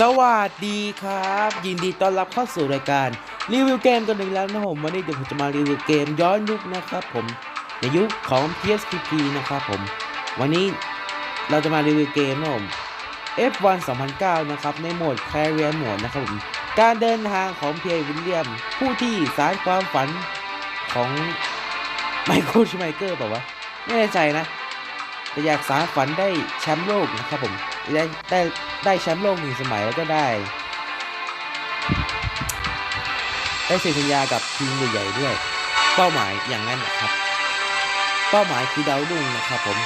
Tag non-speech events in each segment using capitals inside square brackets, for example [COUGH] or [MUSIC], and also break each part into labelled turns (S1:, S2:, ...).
S1: สวัสดีครับ ยินดีต้อนรับเข้าสู่รายการรีวิวเกมกันอีกแล้วนะผมวันนี้เดี๋ยวผมจะมารีวิวเกมย้อนยุคนะครับผมในยุคของ PSP นะครับผม วันนี้เราจะมารีวิวเกมนะผม F1 2009 นะครับในโหมด Career Mode นะครับผมการเดินทางของเพียร์วิลเลียม ผู้ที่สารความฝันของไมเคิลชไมเกอร์บอกว่าวะไม่แน่ใจนะ แต่อยากสารฝันได้แชมป์โลกนะครับผม ได้ได้ได้แชมป์โลกหนึ่งสมัยแล้วก็ได้ ได้เซ็นสัญญากับทีมใหญ่ๆด้วย เป้าหมายอย่างนั้นนะครับ เป้าหมายคือดาวรุ่งนะครับผม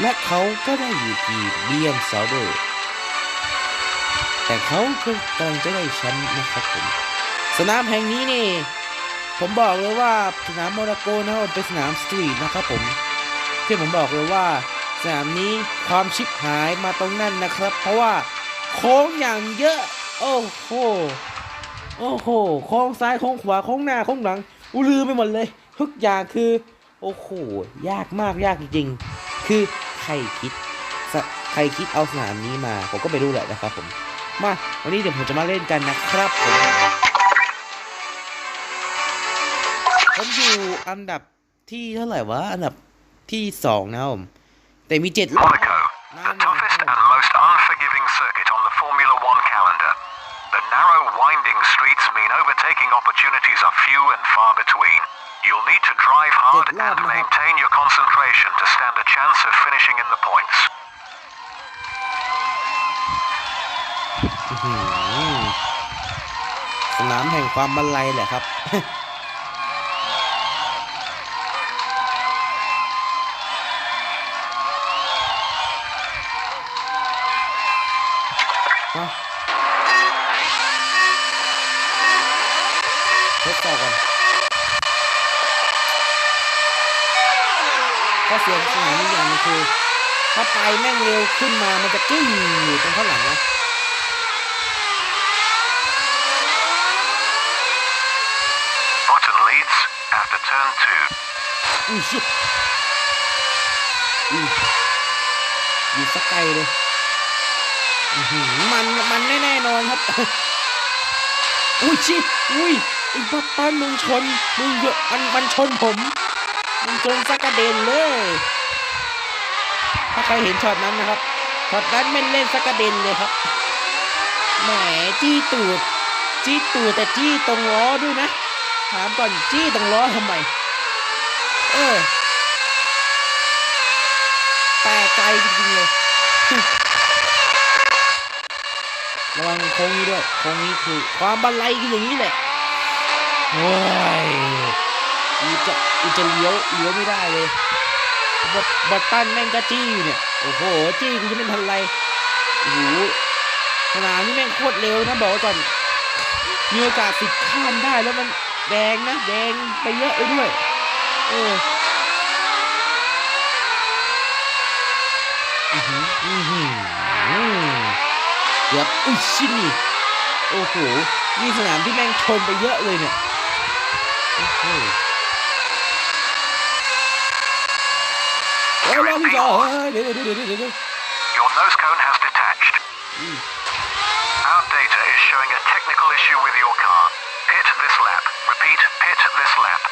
S1: และเขาก็ได้อยู่ทีมเบียมซาวเดอร์แต่เขาก็กำลังจะได้แชมป์นะครับผม สนามแห่งนี้นี่ ผมบอกเลยว่าสนามโมนาโกนะครับเป็นสนามสตรีทนะครับผมที่ผมบอกเลยว่า สนามนี้ความชิบหายมาตรงนั้นนะครับ เพราะว่าโค้งอย่างเยอะ โอ้โหโอ้โหโค้งซ้ายโค้งขวาโค้งหน้าโค้งหลังอุลืมไปหมดเลย ทุกอย่างคือ โอ้โหยากมากยากจริงๆ คือใครคิดใครคิดเอาสนามนี้มา ผมก็ไม่รู้แหละนะครับผมมาวันนี้เดี๋ยวผมจะมาเล่นกันนะครับผมผมอยู่อันดับที่เท่าไหร่วะอันดับที่สองนะผม แต่มีเจ็ดรอบ
S2: Monaco, the toughest and most unforgiving circuit on the Formula One calendar. The narrow, winding streets mean overtaking opportunities are few and far between. You'll need to drive hard
S1: Good lord,
S2: and
S1: Mahal.
S2: maintain your concentration to stand a chance of finishing in the points. [LAUGHS]
S1: อื้อหือสนามแห่งความบันไลแหละครับ คือถ้าไปแม่งเร็วขึ้นมามันจะกึ้งอยู่ตรงข้างหลังนะ
S2: Button leads after turn two.
S1: อุ้ยชิบอุ้ยอยู่สักไกลเลยอื้อหือมันมันแน่ๆนอนครับ อุ้ยชิบอุ้ยไอ้ป้าป้านมึงชน มึงเยอะมันมันชนผม มึงชนสักกระเด็นเลย ถ้าใครเห็นช็อตนั้นนะครับช็อตนั้นไม่เล่นสักกระเด็นเลยครับแหมจี้ตูดจี้ตูดแต่จี้ตรงล้อด้วยนะ ถามก่อนจี้ตรงล้อทำไมเออแปลกใจจริงๆเลยระวังโค้งนี้ด้วยโค้งนี้คือความบันไลคืออย่างนี้แหละโว้ยอีจะอีจะเลี้ยวเลี้ยวไม่ได้เลย บอบัตตันแม่งก็จี้อยู่เนี่ย โอ้โห จี้กูจะไม่ทันไรโอ้โหสนามนี่แม่งโคตรเร็วนะบอกว้ก่อน มีโอกาสติดข้ามได้แล้วมันแดงนะ แดงไปเยอะเลยด้วย เอออือหืออือหือเกือบอุ้ยชินี่ โอ้โหนี่สนามที่แม่งชนไปเยอะเลยเนี่ย โอ้โหเฮ้ยรอบที่สองเฮ้ยเดี๋ยวเดี๋ยวเดี๋ยวเดี๋ยวเดี๋ ยว
S2: Your nose cone has detached.
S1: อืม
S2: Our data is showing a technical issue with your car. Pit this lap. Repeat, pit this lap.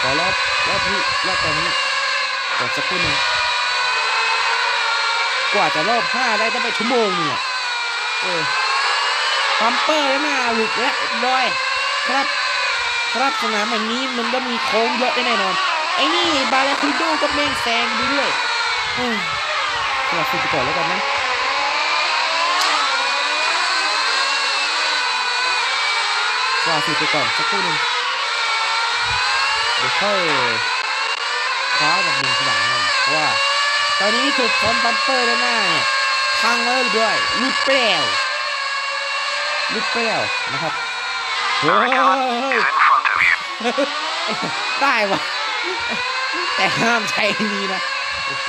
S1: ขอรอบรอบนี้รอบตอนนี้กดสักครู่นึงกว่าจะรอบห้าได้ต้องไปชั่วโมงหนึงอะเออพัมเปอร์แล้วนะหลุดแล้วรอยครับ ครับสนามแห่งนี้มันก็มีโค้งเยอะแน่นอน ไอ้นี่บาราคุโดก็แม่งแซงไปด้วยเฮ้ยสลับคุณไปก่อนแล้วกันนะสลับสิไปก่อนสักครู่หนึงเดี๋ยวค่อยคว้าแบบหนึ่งทีหลังให้เพราะว่า ตอนนี้คือฟอนต์บัมเปอร์ด้านหน้าเนี่ยพังแล้วด้วยรุดเปรี้ยวรุดเปรี้ยวนะครับเฮ้ย
S2: Hurricane is in front of you.
S1: ได้วะ แต่ห้ามใช้อันนี้นะ โอ้โห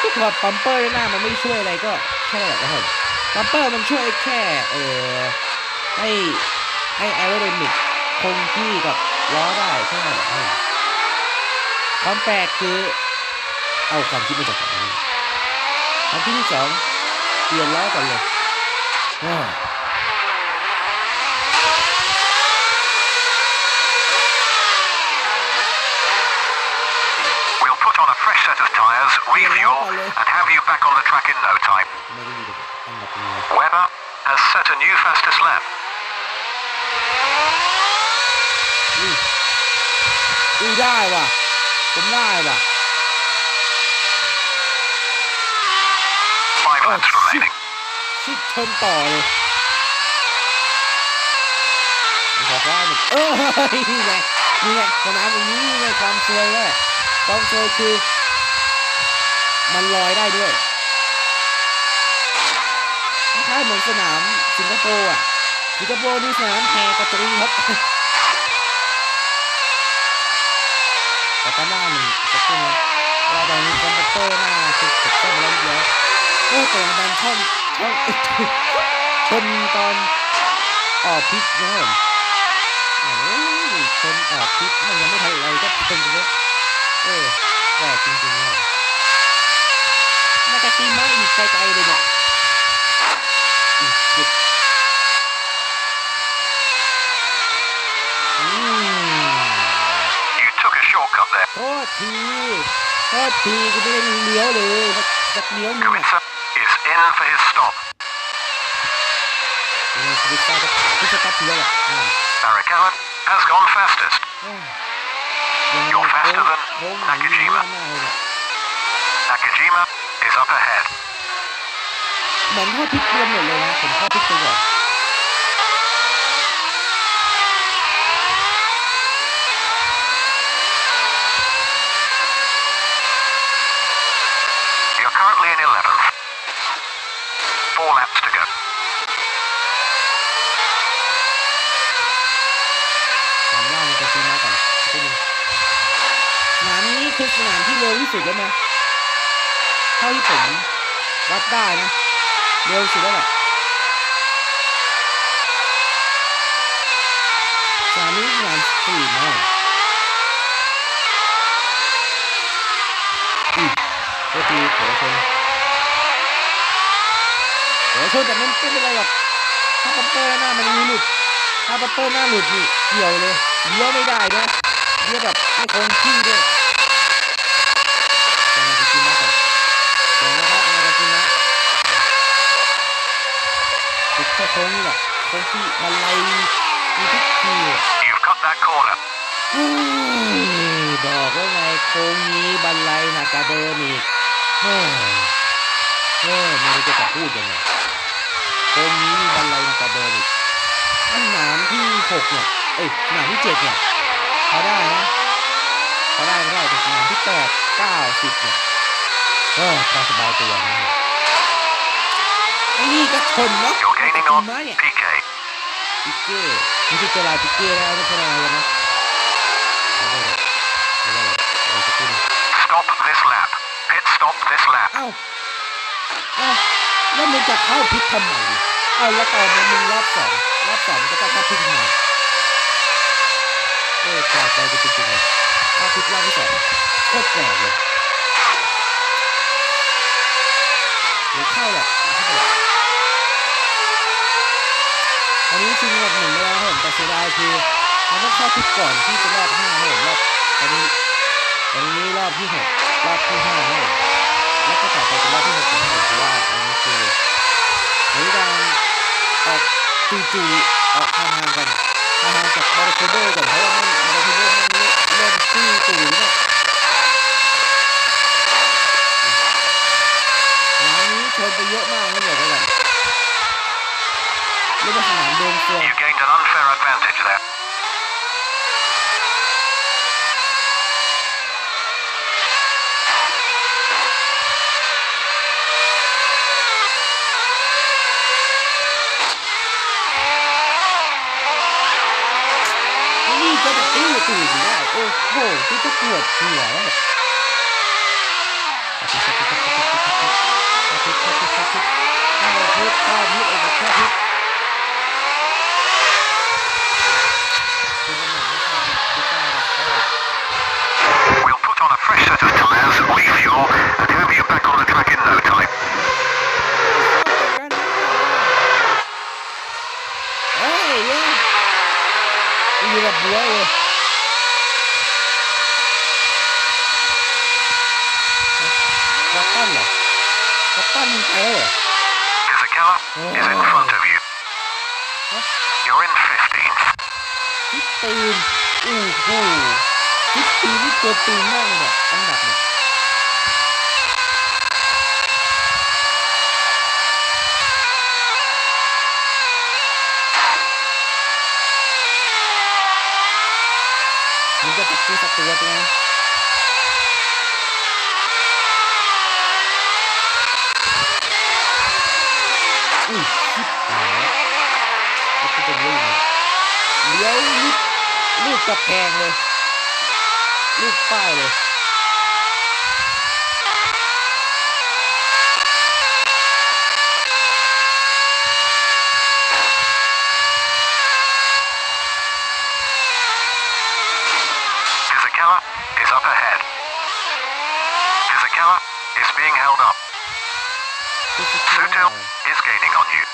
S1: ทุกคนปั๊มเปอร์ด้านหน้ามันไม่ช่วยอะไรก็แค่นั้นแหละครับปั๊มเปอร์มันช่วยแค่ เออให้ให้แอโรไดนามิกคงที่กับล้อได้แค่นั้นแหละครับความแปลกคือ เอาความคิดมาจากไหนครั้งที่สองเปลี่ยนล้อกันเลย
S2: refuel, and have you back on the track in no time.
S1: ไม่ได้มีแต่อันดับนี้
S2: Webber has set a new fastest lap.
S1: อุ้ยอุ้ยได้ว่ะ ผมได้ว่ะ
S2: Five
S1: Oh,
S2: laps
S1: shit.
S2: remaining.
S1: ชิดชนต่อเลยขอฟ้าหนึ่งเออนี่ไงนี่ไงสนามอย่างนี้นี่ไงความสวยเลยความสวยคือ [LAUGHS] มันลอยได้ด้วยคล้ายๆเหมือนสนามสิงคโปร์อะสิงคโปร์นี่สนามแห่กระตุยครับแต่ตอนหน้าหนึ่งสักครู่เราตอนนี้คอมพิวเตอร์หน้าคือถูกต้องมาแล้วเยบร้อยโอ้แต่มันช่องช่องชนตอนออกพิกนะครับโอ้ยชนออกพิกมันยังไม่ทันอะไรก็ชนไปแล้วเออแปลกจริงๆเลย น่าจะตีไม้อีกไกลๆเลยเนี่ยอีกจุดอืม
S2: You took a shortcut there.
S1: โทษทีโทษทีกูไม่ได้เลี้ยวเลยสักเลี้ยวหนึงอะ
S2: Kubica is in for his stop.
S1: ยังไงชีวิตก็จะกูจะตัดเลี้ยวอะอ่า
S2: Barrichello has gone fastest.
S1: เอ้ยยังไง
S2: You're faster
S1: โค้ง
S2: than
S1: โค้งไหน
S2: Nakajima
S1: หน้าเลยเนี่ย
S2: Nakajima is up ahead.
S1: เหมือนเข้าพลิกเรียนหมดเลยนะผมเข้าพลิกตัวก่อน
S2: You're currently in 11th. Four laps to go.
S1: ตามล่าในกระตีมาก่อนสักนิดนึงสนามนี้คือสนามที่เร็วที่สุดแล้วนะ เท่าที่ผมวัดได้นะเร็วสุดแล้วแหละสามนี้สนามสตรีทนะอือก็คือขอชนขอชนแต่มันไม่เป็นไรหรอกถ้าปัปเปอร์หน้ามันมีหลุดถ้าปัปเปอร์หน้าหลุดนี่เกี่ยวเลยเลี้ยวไม่ได้นะเลี้ยวแบบไม่คงที่ด้วยจังหวะกินนะก่อนจังหวะครับจังหวะกินนะติด แค่โค้งนี่แหละโค้งที่บันไลมีทุกทีอะ
S2: You've cut that corner.
S1: เฮ้ยบอกแล้วไงโค้งนี้บันไลหนักกว่าเดิมอีกเฮ้ยเฮ้ยไม่รู้จะจะพูดยังไงโค้งนี้บันไลหนักกว่าเดิมอีกสนามที่หกเนี่ยเอ้ยสนามที่เจ็ดเนี่ยพอได้นะพอได้พอได้แต่สนามที่แปดเก้าสิบเนี่ยเออพอสบายตัวนะ ไอ้นี่ก็ชนเนาะ
S2: You're gaining
S1: จริ
S2: on
S1: งไหมเนี่ย
S2: PK.
S1: ปิเก้ไม่ใช่เจอลายปิเก้แล้วไม่ใช่อะไรแล้วนะเอาไปเลยเอาไปเลยเอาไปขึ้น
S2: Stop this lap. Pit stop this lap.
S1: เอ้าเอ้าแล้วมึงจะเข้าพิษทำไมเนี่ยเอ้าแล้วตอนนั้นมึงรอบสองรอบสองก็จะเข้าพิษทำไมเออแปลกใจไปจริงๆเลยเข้าพิษรอบที่สองโคตรแปลกเลยหรือเข้าแหละหรือเข้าแหละ ตอนนี้ชิงอันดับหนึ่งได้แล้วผมแต่เสียดายคือมันต้องเข้าพิษก่อนที่จะรอบห้าผมรอบตอนนี้ตอนนี้รอบที่หกรอบที่ห้าผมแล้วก็ต่อไปเป็นรอบที่หกนะครับผมเพราะว่าอันนี้คือในการออกจู่ๆออกทางทางกันทางทางจากบาร์โคเดอร์ก่อนเพราะว่ามันบาร์โคเดอร์มันเล่นเล่นที่ตู่เนี่ยงานนี้ชนไปเยอะมากนะบอกไว้ก่อนเรียกว่าสนามโดมเฟือง
S2: You gained an unfair advantage there.
S1: ไอ้นี่ก็จะตู้ตู่อยู่ได้โอ้โหที่จะปวดหัวแล้วแบบถ้าพิษถ้าพิษถ้าพิษถ้าพิษถ้าพิษถ้าพิษถ้าพิษเอกถ้าพิษ
S2: set of tyres, refuel, and have you back on the track in no time.
S1: Oh yeah. You're a blower. Kapan lah? Kapan saya?
S2: Isabella is in front of you. You're in 15th.
S1: 15. Ooh, ooh. ิตีนี่ตัวตีนมากเลยเนี่ยอันดับเนี่ยมึงจะจับกูสักตัวตัวนะอุ้ยชิบหายแล้วแล้วกูจะเลี้ยวเลี้ยวลูกลูกกระแพงเลย ลูกป้ายเลย
S2: Isakella is up ahead. Isakella is being held up.
S1: กูจะ
S2: Sutil is gaining on you.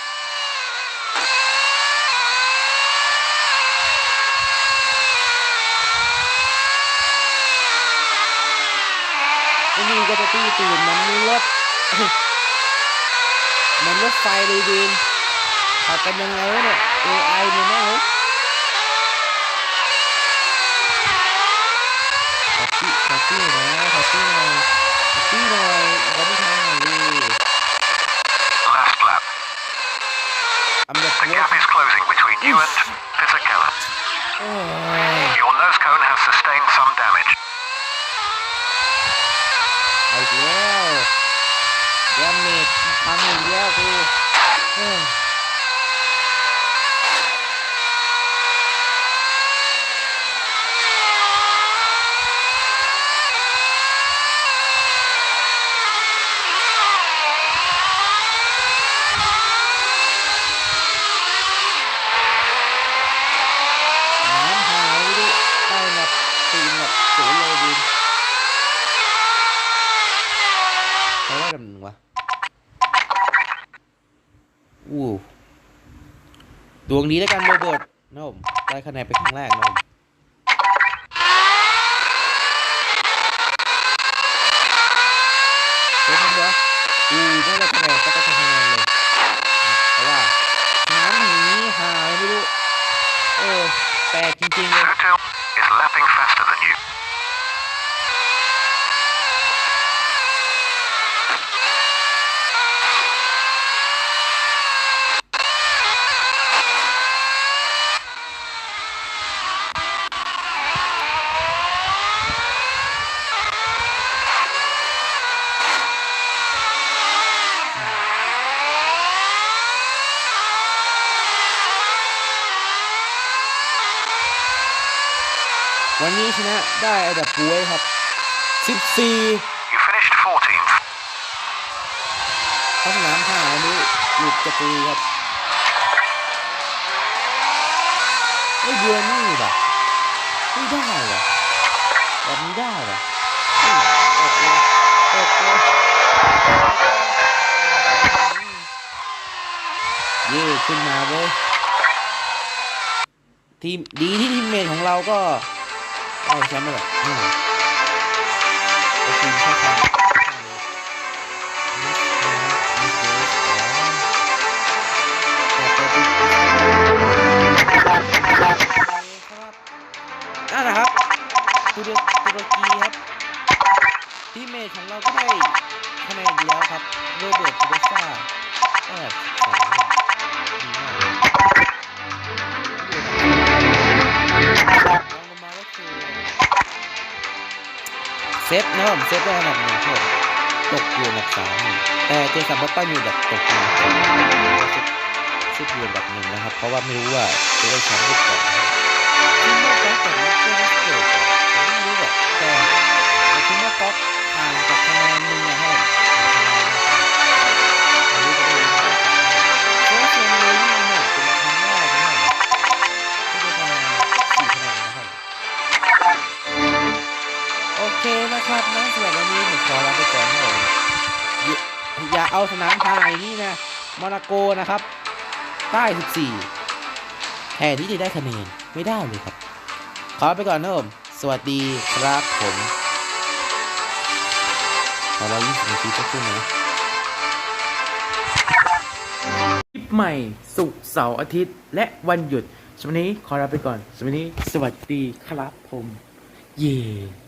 S1: นี่ก็จะตีตื่นมันมีรถมันรถไฟเลยดีนขับกันยังไงวะเนี่ย AI เนี่ยแม่งเฮ้ยขอตี้ขอตี้หน่อยนะขอตี้หน่อยขอตี้หน่อยขอตี้ทางหน่อยดิ
S2: Last lap.
S1: อำนาจ
S2: The
S1: ร
S2: gap
S1: ถ
S2: is closing between you and Isakella.
S1: โอ้ย
S2: Your nose cone has sustained some damage.
S1: เอาอีกแล้วดาเมจพังอีกแล้วกู เฮ้ย น้ำหายดิได้แบบตีนแบบสวยเลยดินใครได้ดำหนึ่งวะอู้ ดวงดีแล้วกันโรเบิร์ตนะผมได้คะแนนไปครั้งแรกนะผมเฮ้ยทำเดี๋ยวอู้ไม่ได้คะแนนก็ต้องทำคะแนนเลยเพราะว่าน้ำหนีหายไม่รู้ เออแปลกจริงๆเลย
S2: Sutil is lapping faster than you.
S1: วันนี้ชนะได้อันดับป่วยครับ 14
S2: You finished 14th.
S1: ท้องน้ำห้าอันนี้หลุดกระตุยครับไอ้ยเดือนนี่แบบไม่ได้เหรอแบบนี้ได้เหรอเฮ้ยตกเลยตกเลยเย่ขึ้นมาเว้ยทีมดีที่ทีมเมทของเราก็ ได้แชมป์มาแบบอืมไอ้ทีมแค่คำนั่นนะครับตุรตุรกีครับทีมเมทของเราก็ได้คะแนนอีกแล้วครับโรเบิร์ตเบซ่าแอบสองเนี่ยดีมาก ฟนะครับผมเซฟได้อันดับหนึ่งครับตกอยู่อันดับสามแต่เจสันบัตตันอยู่แบบตกอยู่อันดับสองเซฟอยู่อันดับหนึ่งนะครับ เพราะว่าไม่รู้ว่าจะได้แชมป์หรือเปล่าทีมว่าก๊อฟกับนักเตะนักเตะผมไม่รู้หรอกแต่แต่ทีมว่าก๊อฟห่างกับคะแนนหนึ่ง เคนะครับนะสำหรับวันนี้ผมขอลาไปก่อนนะผมอย่าเอาสนามทายนี้นะโมนาโกนะครับ ใต้ 14แทนที่จะได้คะแนนไม่ได้เลยครับ ขอไปก่อนนะผมสวัสดีครับผม
S3: ขอรอ20นาทีสักครู่นะ
S1: คลิปใหม่สุกเสาร์อาทิตย์ และวันหยุดสำหรับวันนี้ขอลาไปก่อนสำหรับวันนี้สวัสดีครับผม เย่